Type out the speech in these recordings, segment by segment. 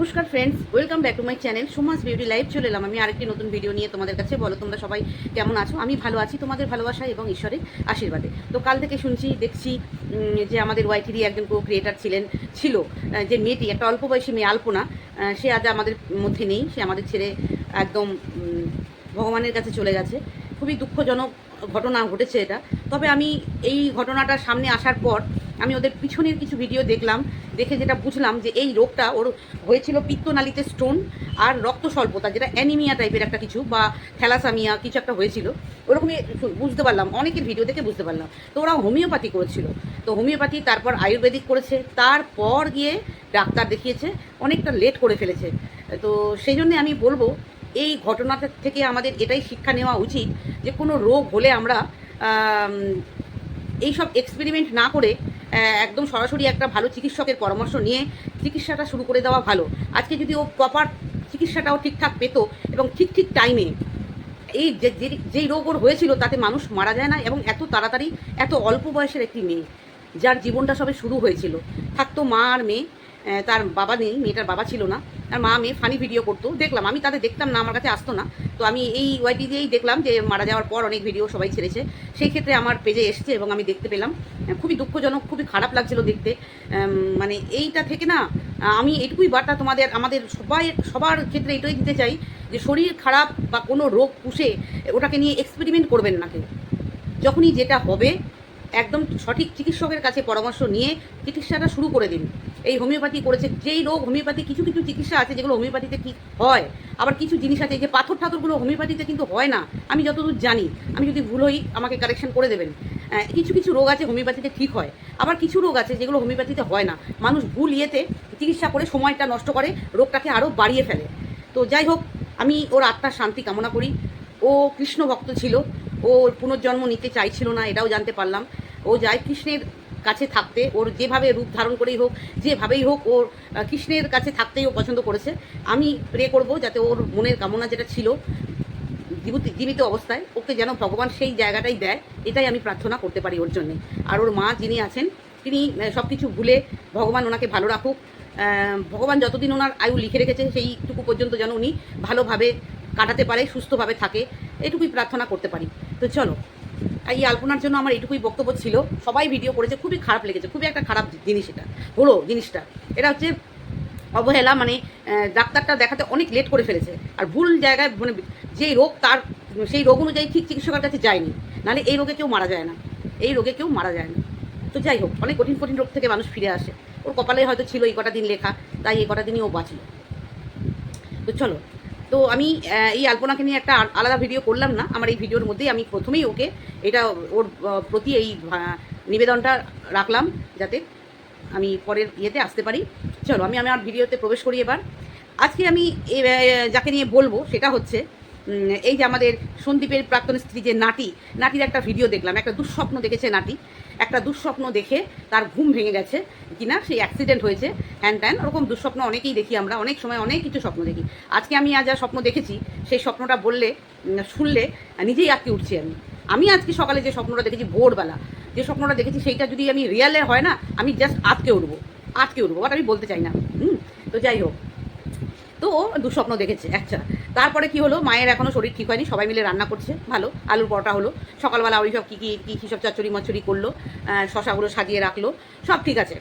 নমস্কার friends welcome back to my channel Suma's beauty live চলে এলাম আমি আরেকটি নতুন ভিডিও নিয়ে তোমাদের কাছে। বলো, তোমরা সবাই কেমন আছো? আমি ভালো আছি, তোমাদের ভালোবাসা এবং ঈশ্বরের আশীর্বাদে। তো কাল থেকে শুনছি, দেখছি যে আমাদের ওয়াইটিরই একজন কো ক্রিয়েটার ছিলেন, ছিল যে মেয়েটি, একটা অল্প বয়সী মেয়ে, আলপনা সে আজ আমাদের মধ্যে নেই, সে আমাদের ছেড়ে একদম ভগবানের কাছে চলে গেছে। খুবই দুঃখজনক ঘটনা ঘটেছে এটা। তবে আমি এই ঘটনাটা সামনে আসার পর আমি ওদের পিছনের কিছু ভিডিও দেখলাম দেখে যেটা বুঝলাম যে এই রোগটা ওর হয়েছিল পিত্তনালীতে স্টোন আর রক্ত স্বল্পতা যেটা অ্যানিমিয়া টাইপের একটা কিছু বা থ্যালাসামিয়া কিছু একটা হয়েছিল ওরকমই বুঝতে পারলাম অনেকের ভিডিও দেখে বুঝতে পারলাম। তো ওরা হোমিওপ্যাথি করেছিল। তো হোমিওপ্যাথি তারপর আয়ুর্বেদিক করেছে তারপর গিয়ে ডাক্তার দেখিয়েছে অনেকটা লেট করে ফেলেছে। তো সেই জন্যে আমি বলব এই ঘটনাটা থেকে আমাদের এটাই শিক্ষা নেওয়া উচিত যে কোনো রোগ হলে আমরা আম, এইসব এক্সপেরিমেন্ট না করে একদম সরাসরি একটা ভালো চিকিৎসকের পরামর্শ নিয়ে চিকিৎসাটা শুরু করে দেওয়া ভালো। আজকে যদি ও প্রপার চিকিৎসাটাও ঠিকঠাক পেত এবং ঠিক ঠিক টাইমে এই যে যেই রোগ ওর হয়েছিল তাতে মানুষ মারা যায় না এবং এত তাড়াতাড়ি, এত অল্প বয়সের একটি মেয়ে যার জীবনটা সবে শুরু হয়েছিল। থাকতো মা আর মেয়ে তার বাবা নেই, মেয়েটার বাবা ছিল না। তার মা মেয়ে ফানি ভিডিও করতো। দেখলাম, আমি তাদের দেখতাম না, আমার কাছে আসতো না। তো আমি এই ওয়াইটি দিয়েই দেখলাম যে মারা যাওয়ার পর অনেক ভিডিও সবাই ছেড়েছে। সেই ক্ষেত্রে আমার পেজে এসেছে এবং আমি দেখতে পেলাম। খুবই দুঃখজনক, খুবই খারাপ লাগছিল দেখতে। মানে এইটা থেকে না, আমি এটুকুই বার্তা তোমাদের, আমাদের সবাই সবার ক্ষেত্রে এটাই দিতে চাই যে শরীর খারাপ বা কোনো রোগ পুষে ওটাকে নিয়ে এক্সপেরিমেন্ট করবেন না কেউ। যখনই যেটা হবে, একদম সঠিক চিকিৎসকের কাছে পরামর্শ নিয়ে চিকিৎসাটা শুরু করে দিন। এই হোমিওপ্যাথি করেছে, যেই রোগ হোমিওপ্যাথি কিছু কিছু চিকিৎসা আছে যেগুলো হোমিওপ্যাথিতে ঠিক হয়। আবার কিছু জিনিস আছে যে পাথর ঠাথরগুলো হোমিওপ্যাথিতে কিন্তু হয় না। আমি যতদূর জানি, আমি যদি ভুল হই, আমাকে কারেকশন করে দেবেন। কিছু কিছু রোগ আছে হোমিওপ্যাথিতে ঠিক হয়। আবার কিছু রোগ আছে যেগুলো হোমিওপ্যাথিতে হয় না। মানুষ ভুল ইয়েতে চিকিৎসা করে সময়টা নষ্ট করে, রোগটাকে আরও বাড়িয়ে ফেলে। তো যাই হোক, আমি ওর আত্মার শান্তি কামনা করি। ও কৃষ্ণ ভক্ত ছিল। ও পুনর্জন্ম নিতে চাইছিল না, এটাও জানতে পারলাম। ও যায় কৃষ্ণের কাছে থাকতে, ওর যেভাবে রূপ ধারণ করেই হোক, যেভাবেই হোক, ওর কৃষ্ণের কাছে থাকতেই ও পছন্দ করেছে। আমি প্রে করব যাতে ওর মনের কামনা যেটা ছিল, জীবিত- অবস্থায়, ওকে যেন ভগবান সেই জায়গাটাই দেয়, এটাই আমি প্রার্থনা করতে পারি ওর জন্যে। আর ওর মা যিনি আছেন, তিনি সব কিছু ভুলে ভগবান ওনাকে ভালো রাখুক। ভগবান যতদিন ওনার আয়ু লিখে রেখেছে, সেইটুকু পর্যন্ত যেন উনি ভালোভাবে কাটাতে পারে, সুস্থভাবে থাকে, এটুকুই প্রার্থনা করতে পারি। তো চলো এই আলপনার জন্য আমার এটুকুই বক্তব্য ছিল। সবাই ভিডিও করেছে, খুবই খারাপ লেগেছে, খুবই একটা খারাপ জিনিস এটা। হলো জিনিসটা। এটা হচ্ছে অবহেলা মানে ডাক্তারটা দেখাতে অনেক লেট করে ফেলেছে। আর ভুল জায়গায় মানে যেই রোগ তার, সেই রোগ অনুযায়ী ঠিক চিকিৎসকের কাছে যায়নি। নাহলে এই রোগে কেউ মারা যায় না। এই রোগে কেউ মারা যায় না। তো যাই হোক, অনেক কঠিন কঠিন রোগ থেকে মানুষ ফিরে আসে। ওর কপালে হয়তো ছিল এই কটা দিন লেখা, তাই এই কটা দিনই ও বাঁচল। তো চলো তো আমি এই আলপনাকে নিয়ে একটা আলাদা ভিডিও করলাম না। আমার এই ভিডিওর মধ্যেই আমি প্রথমেই ওকে এটা ওর প্রতি এই নিবেদনটা রাখলাম যাতে আমি পরের ইয়েতে আসতে পারি। চলো, আমি আমার ভিডিওতে প্রবেশ করি এবার। আজকে আমি যাকে নিয়ে বলব সেটা হচ্ছে এই যে আমাদের সন্দীপের প্রাক্তন স্ত্রী যে নাটি নাটির একটা ভিডিও দেখলাম, একটা দুঃস্বপ্ন দেখেছে নাটি একটা দুঃস্বপ্ন দেখে তার ঘুম ভেঙে গেছে কিনা, সেই অ্যাক্সিডেন্ট হয়েছে, হ্যান ত্যান, ওরকম দুঃস্বপ্ন অনেকেই দেখি আমরা, অনেক সময় অনেক কিছু স্বপ্ন দেখি। আজকে আমি আজ যা স্বপ্ন দেখেছি, সেই স্বপ্নটা বললে শুনলে নিজেই আঁকি উঠছি আমি। আমি আজকে সকালে যে স্বপ্নটা দেখেছি, ভোরবেলা, যে স্বপ্নটা দেখেছি, সেইটা যদি আমি রিয়ালে হয় না, আমি জাস্ট আটকে উঠবো আটকে উঠবো বাট আমি বলতে চাই না, হুম, তো যাই হোক, তো দুঃস্বপ্ন দেখেছে আচ্ছা। তারপরে কি হলো? মায়ের এখনও শরীর ঠিক হয়নি, সবাই মিলে রান্না করছে, ভালো। আলুর পরোটা হলো। সকালবেলা ওই সব কী কী কী কী সব চচ্চড়ি মচ্চড়ি করল শশাগুলো সাজিয়ে রাখল, সব ঠিক আছে।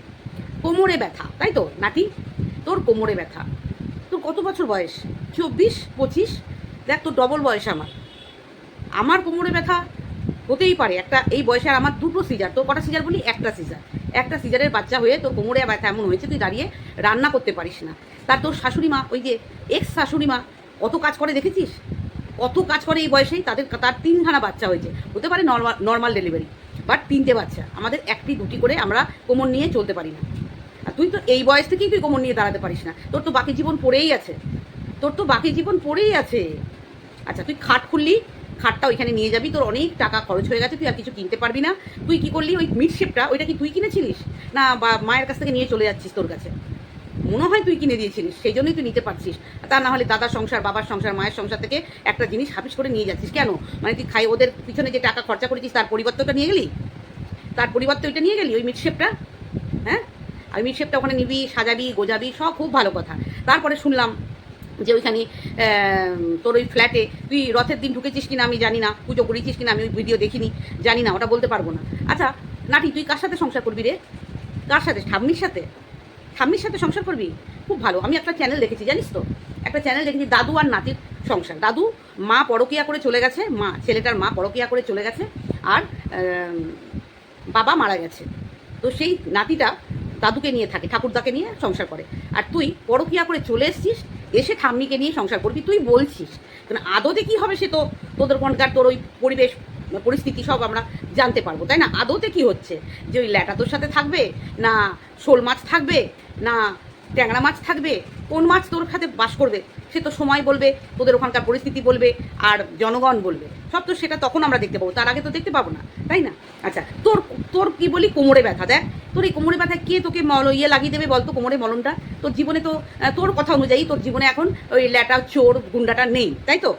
কোমরে ব্যথা, তাই তো, নাতি? তোর কোমরে ব্যথা। তোর কত বছর বয়স? চব্বিশ, পঁচিশ? দেখ, তোর ডবল বয়স আমার। আমার কোমরে ব্যথা হতেই পারে। একটা, এই বয়সে আমার দুটো সিজার তোর কটা সিজার বলি? একটা সিজার একটা সিজারের বাচ্চা হয়ে তোর কোমরে ব্যথা এমন হয়েছে, তুই দাঁড়িয়ে রান্না করতে পারিস না। তার তোর শাশুড়ি মা, ওই যে এক্স শাশুড়ি মা কত কাজ করে দেখেছিস? কত কাজ করে এই বয়সেই তাদের তার তিনখানা বাচ্চা হয়েছে। হতে পারে নর্মাল নর্মাল ডেলিভারি বাট তিনটে বাচ্চা। আমাদের একটি, দুটি করে আমরা কোমর নিয়ে চলতে পারি না। আর তুই তো এই বয়স থেকেই তুই কোমর নিয়ে দাঁড়াতে পারিস না। তোর তো বাকি জীবন পড়েই আছে। তোর তো বাকি জীবন পড়েই আছে। আচ্ছা তুই খাট খুললি খাটটা ওইখানে নিয়ে যাবি। তোর অনেক টাকা খরচ হয়ে গেছে, তুই আর কিছু কিনতে পারবি না। তুই কি করলি? ওই মিট শেপটা ওইটা কি তুই কিনেছিলিস? না, বা মায়ের কাছ থেকে নিয়ে চলে যাচ্ছিস তোর কাছে। মনে হয় তুই কিনে দিয়েছিলিস, সেই জন্যই তুই নিতে পারছিস। তা না হলে দাদার সংসার, বাবার সংসার, মায়ের সংসার থেকে একটা জিনিস হাফিস করে নিয়ে যাচ্ছিস কেন? মানে তুই খাই, ওদের পিছনে যে টাকা খরচা করেছিস, তার পরিবর্তনটা নিয়ে গেলি? তার পরিবর্তে ওইটা নিয়ে গেলি, ওই মিট শেপটা? হ্যাঁ? আর মিটশেপটা ওখানে নিবি, সাজাবি, গোজাবি, সব খুব ভালো কথা। তারপরে শুনলাম যে ওইখানে তোর ওই ফ্ল্যাটে তুই রথের দিন ঢুকেছিস কিনা আমি জানি না, পুজো করেছিস কিনা আমি ওই ভিডিও দেখিনি, জানি না, ওটা বলতে পারব না। আচ্ছা নাটি, তুই কার সাথে সংসার করবি রে? কার সাথে? ঠাম্মির সাথে? ঠাম্মির সাথে সংসার করবি? খুব ভালো। আমি একটা চ্যানেল দেখেছি, জানিস তো? একটা চ্যানেল দেখেছি, দাদু আর নাতির সংসার। দাদু মা পরকিয়া করে চলে গেছে, মা, ছেলেটার মা পরকিয়া করে চলে গেছে, আর বাবা মারা গেছে। তো সেই নাতিটা দাদুকে নিয়ে থাকে, ঠাকুরদাকে নিয়ে সংসার করে। আর তুই পরকিয়া করে চলে এসছিস, এসে ঠাম্মিকে নিয়ে সংসার করবি, তুই বলছিস। কারণ আদতে কি হবে সে তো? তোদের কোনকার তোর ওই পরিবেশ পরিস্থিতি সব আমরা জানতে পারব, তাই না? আদতে কি হচ্ছে? যে ওই ল্যাটা তোর সাথে থাকবে? না শোল মাছ থাকবে? না ট্যাংরা মাছ থাকবে? কোন মাছ তোর সাথে বাস করবে? সে তো সময় বলবে, তোদের ওখানকার পরিস্থিতি বলবে আর জনগণ বলবে। সব তো সেটা তখন আমরা দেখতে পাবো, তার আগে তো দেখতে পাবো না, তাই না? আচ্ছা তোর তোর কি বলি? কোমরে ব্যথা, দেখ। তোর এই কোমরে ব্যথায় কে তোকে মল ইয়ে লাগিয়ে দেবে বলতো কোমরে মলমটা? তোর জীবনে তো তোর কথা অনুযায়ী তোর জীবনে এখন ওই ল্যাটা, চোর, গুন্ডাটা নেই, তাই তো?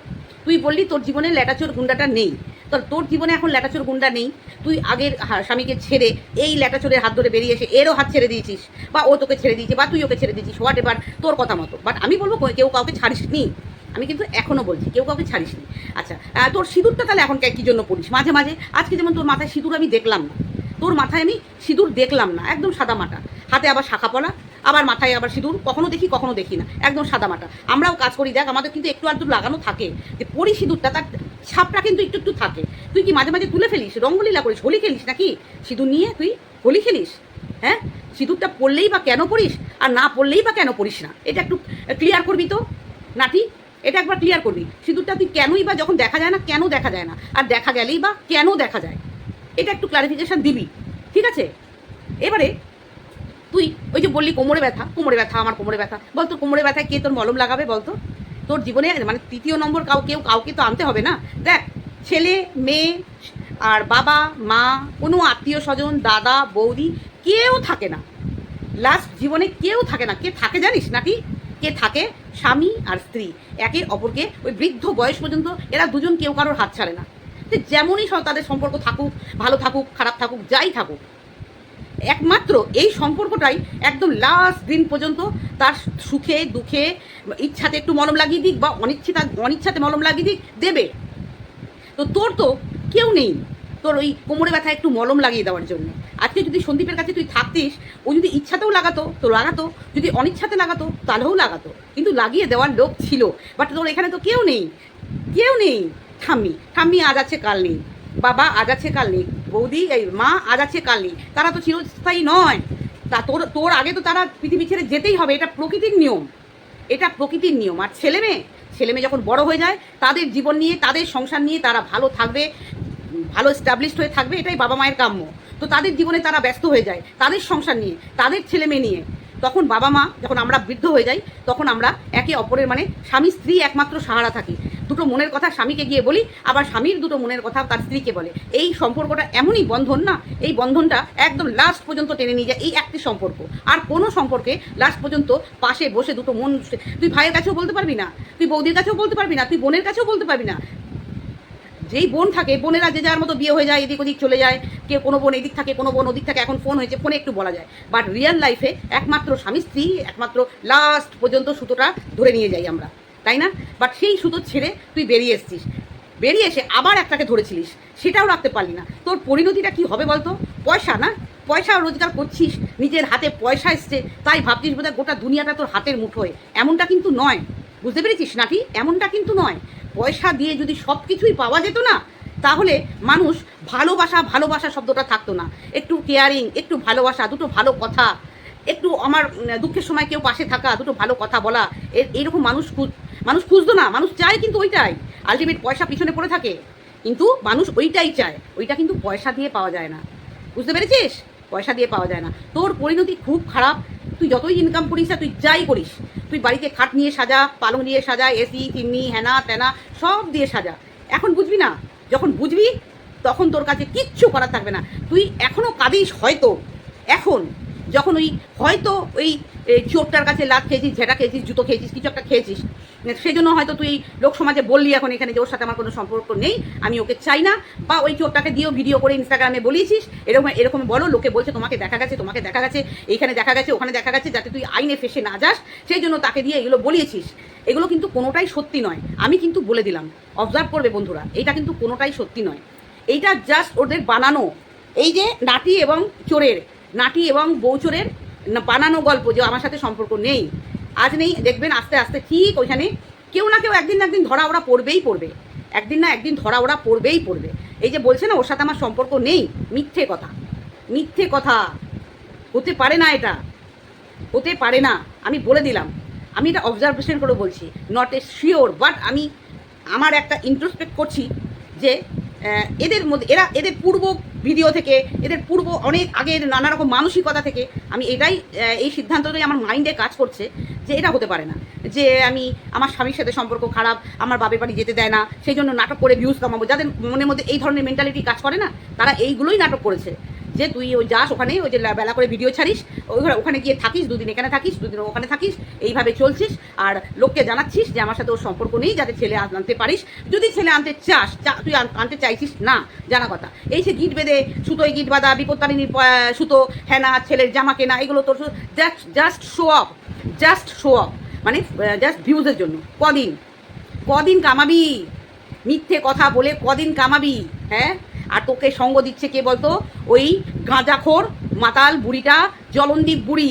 তুই বললি তোর জীবনে ল্যাটা, চোর, গুন্ডাটা নেই। তো তোর জীবনে এখন ল্যাটাচোর গুন্ডা নেই। তুই আগের স্বামীকে ছেড়ে এই ল্যাটাচোরের হাত ধরে বেরিয়ে এসে এরও হাত ছেড়ে দিয়েছিস। বা ও তোকে ছেড়ে দিয়েছে, বা তুই ওকে ছেড়ে দিয়েছিস, হোয়াট এবার তোর কথা মতো। বাট আমি বলব কেউ কাউকে ছাড়িস নি আমি কিন্তু এখনও বলছি, কেউ কাউকে ছাড়িস নি আচ্ছা তোর সিঁদুরটা তাহলে এখন কে- কি জন্য পড়িস? মাঝে মাঝে, আজকে যেমন তোর মাথায় সিঁদুর আমি দেখলাম না, তোর মাথায় আমি সিঁদুর দেখলাম না, একদম সাদা মাটা। হাতে আবার শাখা পলা আবার মাথায় আবার সিঁদুর, কখনো দেখি কখনো দেখি না। একদম সাদা মাটা। আমরাও কাজ করি, দেখ, আমাদের কিন্তু একটু আধটু লাগানো থাকে। যে পরি সিঁদুরটা, তার ছাপটা কিন্তু একটু একটু থাকে। তুই কি মাঝে মাঝে তুলে ফেলিস, রঙ্গলীলা করিস, হোলি খেলিস নাকি? সিঁদুর নিয়ে তুই হোলি খেলিস হ্যাঁ? সিঁদুরটা পড়লেই বা কেন পড়িস, আর না পড়লেই বা কেন পড়িস না? এটা একটু ক্লিয়ার করবি তো নাটি এটা একবার ক্লিয়ার করবি। সিঁদুরটা তুই কেনই বা যখন দেখা যায় না, কেন দেখা যায় না? আর দেখা গেলেই বা কেন দেখা যায়? এটা একটু ক্লারিফিকেশন দিবি, ঠিক আছে? এবারে তুই ওই যে বললি কোমরে ব্যথা কোমরে ব্যথা, আমার কোমরে ব্যথা। বলতো, কোমরে ব্যথায় কে তোর মলম লাগাবে বলতো? তোর জীবনে মানে তৃতীয় নম্বর কাউ কেউ কাউকে তো আনতে হবে না। দেখ, ছেলে, মেয়ে, আর বাবা, মা, কোনো আত্মীয় স্বজন, দাদা, বৌদি, কেউ থাকে না। লাস্ট জীবনে কেউ থাকে না। কে থাকে জানিস নাকি? কে থাকে? স্বামী আর স্ত্রী। একে অপরকে ওই বৃদ্ধ বয়স পর্যন্ত এরা দুজন কেউ কারোর হাত ছাড়ে না। যেমনই তাদের সম্পর্ক থাকুক, ভালো থাকুক, খারাপ থাকুক, যাই থাকুক একমাত্র এই সম্পর্কটাই একদম লাস্ট দিন পর্যন্ত তার সুখে, দুঃখে, ইচ্ছাতে একটু মলম লাগিয়ে দিক বা অনিচ্ছিতা, অনিচ্ছাতে মলম লাগিয়ে দিক, দেবে। তো তোর তো কেউ নেই। তোর ওই কোমরে ব্যথা একটু মলম লাগিয়ে দেওয়ার জন্য। আজকে যদি সন্দীপের কাছে তুই থাকতিস, ও যদি ইচ্ছাতেও লাগাতো, তো লাগাতো। যদি অনিচ্ছাতে লাগাতো, তাহলেও লাগাতো। কিন্তু লাগিয়ে দেওয়ার লোক ছিল। বাট তোর এখানে তো কেউ নেই। কেউ নেই। ঠাম্মি। ঠাম্মি আজ আছে, কাল নেই। বাবা আজ আছে, কাল নেই। বৌদি, এই মা আজ আছে কাল নেই তারা তো চিরস্থায়ী নয়। তা তোর তোর আগে তো তারা পৃথিবী ছেড়ে যেতেই হবে, এটা প্রকৃতির নিয়ম। এটা প্রকৃতির নিয়ম। আর ছেলে মেয়ে ছেলে মেয়ে যখন বড় হয়ে যায়, তাদের জীবন নিয়ে, তাদের সংসার নিয়ে তারা ভালো থাকবে, ভালো স্টাবলিশড হয়ে থাকবে, এটাই বাবা মায়ের কাম্য। তো তাদের জীবনে তারা ব্যস্ত হয়ে যায়, তাদের সংসার নিয়ে, তাদের ছেলে মেয়ে নিয়ে। তখন বাবা মা, যখন আমরা বৃদ্ধ হয়ে যাই, তখন আমরা একে অপরের মানে স্বামী স্ত্রী একমাত্র সাহারা থাকি। দুটো মনের কথা স্বামীকে গিয়ে বলি, আবার স্বামীর দুটো মনের কথা তার স্ত্রীকে বলে। এই সম্পর্কটা এমনই বন্ধন না, এই বন্ধনটা একদম লাস্ট পর্যন্ত টেনে নিয়ে যায়, এই একটি সম্পর্ক। আর কোনো সম্পর্কে লাস্ট পর্যন্ত পাশে বসে দুটো মন তুই ভাইয়ের কাছেও বলতে পারবি না, তুই বৌদির কাছেও বলতে পারবি না, তুই বোনের কাছেও বলতে পারবি না। যেই বোন থাকে, বোনেরা যে যার মতো বিয়ে হয়ে যায়, এদিক ওদিক চলে যায় কে কোনো বোন এদিক থাকে, কোনো বোন ওদিক থাকে, এখন ফোন হয়েছে ফোনে একটু বলা যায়। বাট রিয়েল লাইফে একমাত্র স্বামী, স্ত্রী, একমাত্র লাস্ট পর্যন্ত সুতোটা ধরে নিয়ে যাই আমরা। তাই না? বাট সেই সুতো ছেড়ে তুই বেরিয়ে এসছিস। বেরিয়ে এসে আবার একটাকে ধরেছিলিস। সেটাও রাখতে পারলি না। তোর পরিণতিটা কি হবে বলতো? পয়সা না? পয়সা রোজগার করছিস, নিজের হাতে পয়সা এসছে, তাই ভাবছিস বোধহয় গোটা দুনিয়াটা তোর হাতের মুঠোয়। এমনটা কিন্তু নয়। বুঝতে পেরেছিস নাকি? এমনটা কিন্তু নয়। পয়সা দিয়ে যদি সব কিছুই পাওয়া যেত না, তাহলে মানুষ ভালোবাসা ভালোবাসা শব্দটা থাকতো না। একটু কেয়ারিং একটু ভালোবাসা, দুটো ভালো কথা, একটু আমার দুঃখের সময় কেউ পাশে থাকা, দুটো ভালো কথা বলা এর মানুষ মানুষ খুঁজতো না, মানুষ চায় কিন্তু ওইটাই। আলটিমেট পয়সা পিছনে পড়ে থাকে। কিন্তু মানুষ ওইটাই চায়, ওইটা কিন্তু পয়সা দিয়ে পাওয়া যায় না। বুঝতে পেরেছিস? পয়সা দিয়ে পাওয়া যায় না। তোর পরিণতি খুব খারাপ। তুই যতই ইনকাম করিস না, তুই যাই করিস। তুই বাড়িতে খাট নিয়ে সাজা, পালং নিয়ে সাজা এসি চিমনি হ্যানা ত্যানা সব দিয়ে সাজা। এখন বুঝবি না? যখন বুঝবি, তখন তোর কাছে কিচ্ছু করার থাকবে না। তুই এখনও কাঁদিস হয়তো। এখন, যখন ওই হয়তো ওই এই চোরটার কাছে লাভ খেয়েছিস, ঝেঁটা খেয়েছিস, জুতো খেয়েছিস, কিছু একটা খেয়েছিস। সেই জন্য হয়তো তুই লোক সমাজে বললি এখন এখানে যে ওর সাথে আমার কোনো সম্পর্ক নেই, আমি ওকে চাই না। বা ওই চোরটাকে দিয়েও ভিডিও করে ইনস্টাগ্রামে বলিয়েছিস, এরকম এরকম বলো, লোকে বলছে তোমাকে দেখা গেছে, তোমাকে দেখা গেছে, এইখানে দেখা গেছে, ওখানে দেখা গেছে, যাতে তুই আইনে ফেসে না যাস। সেই জন্য তাকে দিয়ে এগুলো বলিয়েছিস। এগুলো কিন্তু কোনোটাই সত্যি নয়। আমি কিন্তু বলে দিলাম অবজার্ভ করবে বন্ধুরা, এইটা কিন্তু কোনোটাই সত্যি নয়। এইটা জাস্ট ওদের বানানো। এই যে নাটি এবং চোরের নাটি এবং বউচোরের না- বানানো গল্প যে আমার সাথে সম্পর্ক নেই। আজ নেই, দেখবেন আস্তে আস্তে ঠিক ওইখানে কেউ না কেউ একদিন না একদিন ধরা ওরা পড়বেই পড়বে। একদিন না একদিন ধরা ওরা পড়বেই পড়বে। এই যে বলছে না, ওর সাথে আমার সম্পর্ক নেই, মিথ্যে কথা। মিথ্যে কথা। হতে পারে না এটা। হতে পারে না, আমি বলে দিলাম। আমি এটা অবজারভেশন করে বলছি। নট এ শিওর বাট আমি আমার একটা ইন্ট্রোস্পেক্ট করছি যে এদের মধ্যে, এরা, এদের পূর্ব ভিডিও থেকে, এদের পূর্ব অনেক আগের নানা রকম মানসিকতা থেকে, আমি এটাই এই সিদ্ধান্তটাই আমার মাইন্ডে কাজ করছে যে এটা হতে পারে না। যে আমি, আমার স্বামীর সাথে সম্পর্ক খারাপ, আমার বাপের বাড়ি যেতে দেয় না, সেই জন্য নাটক করে ভিউজ কামাবো। যাদের মনের মধ্যে এই ধরনের মেন্টালিটি কাজ করে না, তারা এইগুলোই নাটক করেছে। যে তুই ওই যাস ওখানে, ওই যে বেলা করে ভিডিও ছাড়িস, ওই- ওখানে গিয়ে থাকিস, দুদিন এখানে থাকিস, দুদিন ওখানে থাকিস, এইভাবে চলছিস। আর লোককে জানাচ্ছিস যে আমার সাথে ওর সম্পর্ক নেই, যাতে ছেলে আন- আনতে পারিস। যদি ছেলে আনতে চাস তুই আনতে চাইছিস, না, জানা কথা। এই সে গিট বেঁধে, সুতোয় গিট বাঁধা বিপত্তারিণীর সুতো, হেনা, ছেলের জামা কেনা, এগুলো তোর just just show off just show off মানে জাস্ট ভিউজের জন্য। কদিন? কদিন কামাবি? মিথ্যে কথা বলে কদিন কামাবি? হ্যাঁ? আর তোকে সঙ্গ দিচ্ছে কে বলতো? ওই গাঁজাখোর, মাতাল বুড়িটা, জলন্দীপ বুড়ি।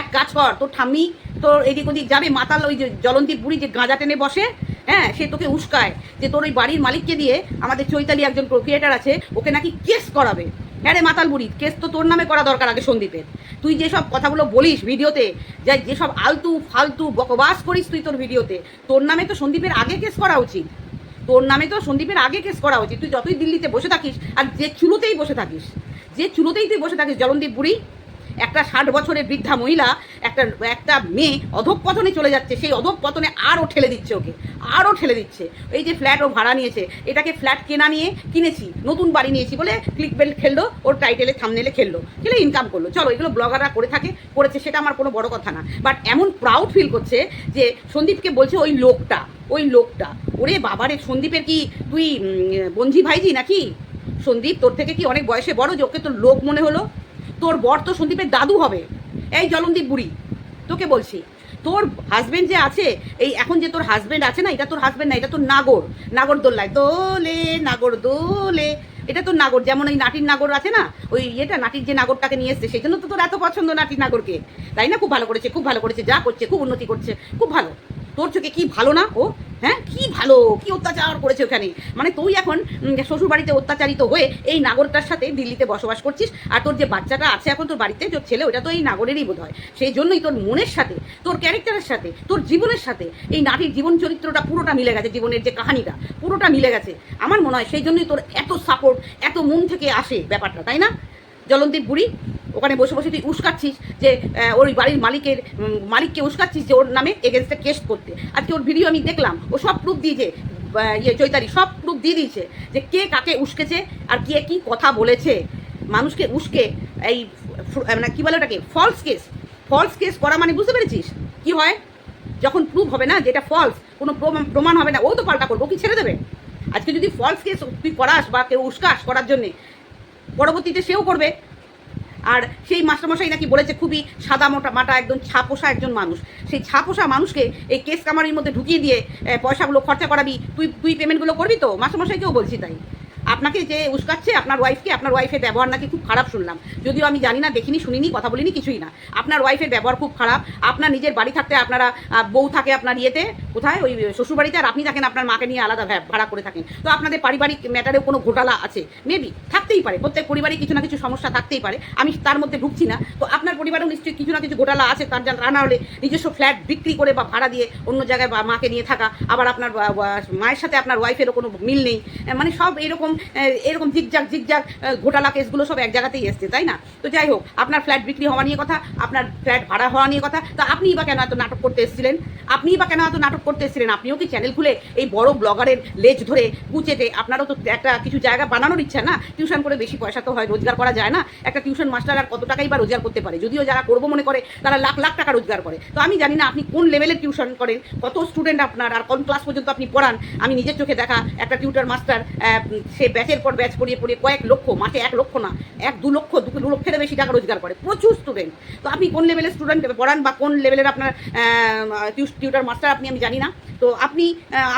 এক কাজ কর, তোর ঠাম্মি তোর এদিক ওদিক যাবে, মাতাল ওই যে জলন্দীপ বুড়ি যে গাঁজা টেনে বসে হ্যাঁ সে তোকে উস্কায় যে তোর ওই বাড়ির মালিককে দিয়ে আমাদের চৈতালি একজন ক্রিয়েটার আছে, ওকে নাকি কেস করাবে। হ্যাঁ রে মাতাল বুড়ি, কেস তো তোর নামে করা দরকার আগে সন্দীপের। তুই যেসব কথাগুলো বলিস ভিডিওতে, যে যেসব আলতু ফালতু বকবাস করিস তুই তোর ভিডিওতে, তোর নামে তো সন্দীপের আগে কেস করা উচিত। তোর নামে তো সন্দীপের আগে কেস করা উচিত তুই যতই দিল্লিতে বসে থাকিস আর যে চুলোতেই বসে থাকিস, যে চুলোতেই তুই বসে থাকিস, জলন্দীপ বুড়ি একটা ষাট বছরের বৃদ্ধা মহিলা, একটা একটা মেয়ে অধঃপতনে চলে যাচ্ছে, সেই অধঃপতনে আরও ঠেলে দিচ্ছে ওকে, আরও ঠেলে দিচ্ছে। এই যে ফ্ল্যাট ও ভাড়া নিয়েছে, এটাকে ফ্ল্যাট কেনা নিয়ে কিনেছি, নতুন বাড়ি নিয়েছি বলে ক্লিক বেল খেললো, ওর টাইটেলে থামনেলে খেললো, খেলে ইনকাম করল। চলো, এগুলো ব্লগাররা করে থাকে, করেছে, সেটা আমার কোনো বড় কথা না। বাট এমন প্রাউড ফিল করছে যে সন্দীপকে বলছে ওই লোকটা ওই লোকটা। ওরে বাবারে, সন্দীপের কি তুই বঞ্জি ভাইজি নাকি? সন্দীপ তোর থেকে কি অনেক বয়সে বড় যে ওকে তোর লোক মনে হলো? তোর বর তো সন্দীপের দাদু হবে। এই জলন্দীপ বুড়ি, তোকে বলছি, তোর হাজবেন্ড যে আছে, এই এখন যে তোর হাজবেন্ড আছে না, এটা তোর হাজবেন্ড না, এটা তোর নাগর নাগর দোল্লায় দোলে, নাগর দোলে, এটা তোর নাগর, যেমন ওই নাটির নাগর আছে না, ওই ইয়েটা, নাটির যে নাগরটাকে নিয়ে এসছে, সেই জন্য তো তোর এত পছন্দ নাটির নাগরকে। তাই না? খুব ভালো করেছে, খুব ভালো করেছে, যা করছে, খুব উন্নতি করছে, খুব ভালো। তোর চোখে কি ভালো না, ও? হ্যাঁ? কি ভালো? কি অত্যাচার করেছে ওখানে? মানে তুই এখন শ্বশুর বাড়িতে অত্যাচারিত হয়ে এই নাগরটার সাথে দিল্লিতে বসবাস করছিস, আর তোর যে বাচ্চাটা আছে এখন তোর বাড়িতে, তোর ছেলে, ওটা তো এই নাগরেরই বোধ হয়। সেই জন্যই তোর মনের সাথে, তোর ক্যারেক্টারের সাথে, তোর জীবনের সাথে এই নারীর জীবন চরিত্রটা পুরোটা মিলে গেছে, জীবনের যে কাহানিটা, পুরোটা মিলে গেছে। আমার মনে হয় সেই জন্যই তোর এত সাপোর্ট এত মন থেকে আসে ব্যাপারটা, তাই না? জলন্দীপ বুড়ি ওখানে বসে বসে তুই উস্কাচ্ছিস যে ওর বাড়ির মালিকের মালিককে উস্কাচ্ছিস যে ওর নামে এগেনস্টে কেস করতে। আজকে ওর ভিডিও আমি দেখলাম, ও সব প্রুফ দিয়েছে ইয়ে চৈতালি, সব প্রুফ দিয়ে দিয়েছে যে কে কাকে উস্কেছে আর কে কি কথা বলেছে। মানুষকে উস্কে, এই মানে কী বলে ওটাকে ফলস কেস ফলস কেস করা মানে বুঝতে পেরেছিস? কি হয়? যখন প্রুফ হবে না যেটা ফলস কোনো প্রমাণ- হবে না, ও তো পাল্টা করব কি ছেড়ে দেবে? আজকে যদি ফলস কেস তুই করাস বা কেউ উস্কাস করার জন্যে, পরবর্তীতে সেও করবে। আর সেই মাস্টারমশাই নাকি বলেছে খুবই সাদা মোটা, মাটা একদম ছাপোষা একজন মানুষ। সেই ছাপোষা মানুষকে এই কেস কামারির মধ্যে ঢুকিয়ে দিয়ে পয়সাগুলো খরচা করাবি, তুই তুই পেমেন্টগুলো করবি তো? মাস্টারমশাইকেও বলছি তাই। আপনাকে যে উস্কাচ্ছে, আপনার ওয়াইফকে আপনার ওয়াইফের ব্যবহার নাকি খুব খারাপ শুনলাম। যদিও আমি জানি না, দেখিনি, শুনিনি, কথা বলিনি, কিছুই না। আপনার ওয়াইফের ব্যবহার খুব খারাপ। আপনার নিজের বাড়ি থাকতে আপনারা বউ থাকে আপনার ইয়েতে, কোথায়? ওই শ্বশুর বাড়িতে আর আপনি থাকেন, আপনার মাকে নিয়ে আলাদা ভাড়া করে থাকেন। তো আপনাদের পারিবারিক ম্যাটারেও কোনো ঘোটালা আছে? মেবি থাকতেই পারে। প্রত্যেক পরিবারে কিছু না কিছু সমস্যা থাকতেই পারে। আমি তার মধ্যে ঢুকছি না। তো আপনার পরিবারেও নিশ্চয়ই কিছু না কিছু ঘোটালা আছে। তার তা না হলে নিজস্ব ফ্ল্যাট বিক্রি করে বা ভাড়া দিয়ে অন্য জায়গায় বা মাকে নিয়ে থাকা। আবার আপনার মায়ের সাথে আপনার ওয়াইফেরও কোনো মিল নেই। মানে সব এরকম এরকম জিগজাগ আহ, ঘোটালা কেসগুলো সব এক জায়গাতেই এসছে তাই না? তো যাই হোক আপনার ফ্ল্যাট বিক্রি হওয়া নিয়ে কথা আপনার ফ্ল্যাট ভাড়া হওয়া নিয়ে কথা তা আপনিই বা কেন এত নাটক করতে এসেছিলেন? আপনিই বা কেন এত নাটক করতে এসেছিলেন? আপনিও কি চ্যানেল খুলে এই বড় ব্লগারের লেজ ধরে কুচেতে আপনারও তো একটা কিছু জায়গা বানানোর ইচ্ছা না? টিউশন করে বেশি পয়সা তো হয় রোজগার করা যায় না? একটা টিউশন মাস্টার আর কত টাকাই বা রোজগার করতে পারে? যদিও যারা করব মনে করে তারা লাখ লাখ টাকা রোজগার করে। তো আমি জানি না আপনি কোন লেভেলের টিউশন করেন কত স্টুডেন্ট আপনার আর কোন ক্লাস পর্যন্ত আপনি পড়ান? আমি নিজের চোখে দেখা একটা টিউটার মাস্টার সে ব্যাচের পর ব্যাচ পড়িয়ে পড়িয়ে কয়েক লক্ষ, মাসে এক লক্ষ না, এক দু লক্ষ, দু লক্ষের বেশি টাকা রোজগার করে। প্রচুর স্টুডেন্ট তো আপনি কোন লেভেলের স্টুডেন্ট পড়ান বা কোন লেভেলের আপনার টিউটার মাস্টার আপনি আমি জানি না। তো আপনি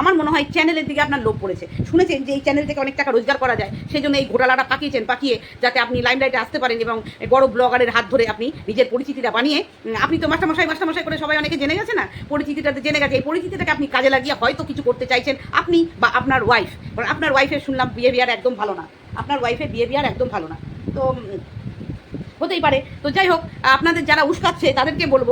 আমার মনে হয় চ্যানেলের দিকে আপনার লোভ পড়েছে। শুনেছেন যে এই চ্যানেল থেকে অনেক টাকা রোজগার করা যায় সেই জন্য এই ঘোটালাটা পাকিয়েছেন, পাকিয়ে যাতে আপনি লাইমলাইটে আসতে পারেন এবং বড় ব্লগারের হাত ধরে আপনি নিজের পরিচিতিটা বানিয়ে আপনি তো মাস্টারমশাই মাস্টারমশাই করে সবাই অনেকে জেনে গেছে না? পরিচিতিটাতে জেনে গেছে। এই পরিচিতিটাকে আপনি কাজে লাগিয়ে হয়তো কিছু করতে চাইছেন আপনি বা আপনার ওয়াইফ কারণ আপনার ওয়াইফের শুনলাম বিহেভিয়ার একদম ভালো না। আপনার ওয়াইফের বিহেভিয়ার একদম ভালো না। তো হতেই পারে। তো যাই হোক, আপনাদের যারা উস্কাচ্ছে, তাদেরকে বলব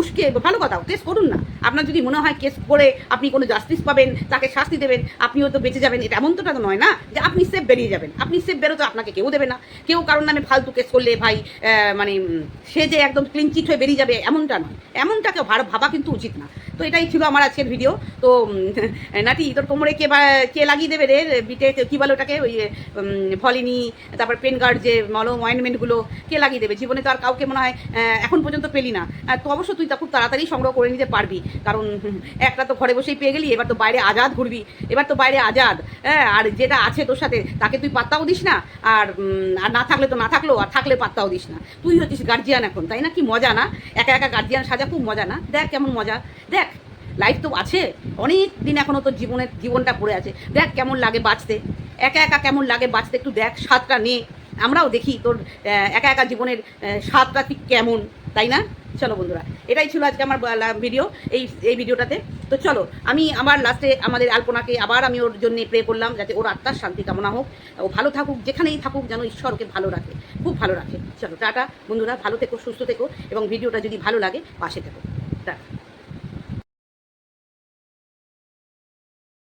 উস্কে ভালো কথা, কেস করুন না। আপনার যদি মনে হয় কেস করে আপনি কোনো জাস্টিস পাবেন, তাকে শাস্তি দেবেন, আপনিও তো বেঁচে যাবেন। এটা এমনটা তো নয় না যে আপনি সেফ বেরিয়ে যাবেন। আপনি সেফ বেরোতে আপনাকে কেউ দেবে না। কেউ কারণ নামে ফালতু কেস করলে ভাই মানে সে যে একদম ক্লিন চিট হয়ে বেরিয়ে যাবে, এমনটা নয়। এমনটাকে ভাবা কিন্তু উচিত না। তো এটাই ছিল আমার আজকের ভিডিও তো নাটি তোর কোমরে কে কে লাগিয়ে দেবে রে? বিটে, কী বলে ওটাকে? ওই ভলিনি তারপর পেন গার্ড যে মলম অয়েনমেন্টগুলো কে লাগিয়ে দেবে। জীবনে তো আর কাউকে মনে হয় এখন পর্যন্ত পেলি না। তো অবশ্য তুই তা খুব তাড়াতাড়ি সংগ্রহ করে নিতে পারবি। কারণ একটা তো ঘরে বসেই পেয়ে গেলি, এবার তো বাইরে আজাদ ঘুরবি। এবার তো বাইরে আজাদ হ্যাঁ আর যেটা আছে তোর সাথে, তাকে তুই পাত্তাও দিস না, আর আর না থাকলে তো না থাকল আর থাকলে পাত্তাও দিস না। তুই হচ্ছিস গার্জিয়ান এখন, তাই না? কি মজা না? একা একা গার্জিয়ান সাজা খুব মজা না? দেখ কেমন মজা। দেখ লাইফ তো আছে, অনেক দিন এখনও তোর জীবনের, জীবনটা পড়ে আছে। দেখ কেমন লাগে বাঁচতে। একা একা কেমন লাগে বাঁচতে একটু দেখ, স্বাদটা নে। আমরাও দেখি তোর একা একা জীবনের স্বাদটা ঠিক কেমন, তাই না? চলো বন্ধুরা, এটাই ছিল আজকে আমার ভিডিও এই এই ভিডিওটাতে তো চলো, আমি আমার লাস্টে আমাদের আলপনাকে আবার আমি ওর জন্য প্রে করলাম, যাতে ওর আত্মার শান্তি কামনা হোক, ও ভালো থাকুক, যেখানেই থাকুক যেন ঈশ্বর ওকে ভালো রাখে, খুব ভালো রাখে। চলো, টাটা, বন্ধুরা, ভালো থেকো, সুস্থ থেকো, এবং ভিডিওটা যদি ভালো লাগে, পাশে থেকো। টাটা।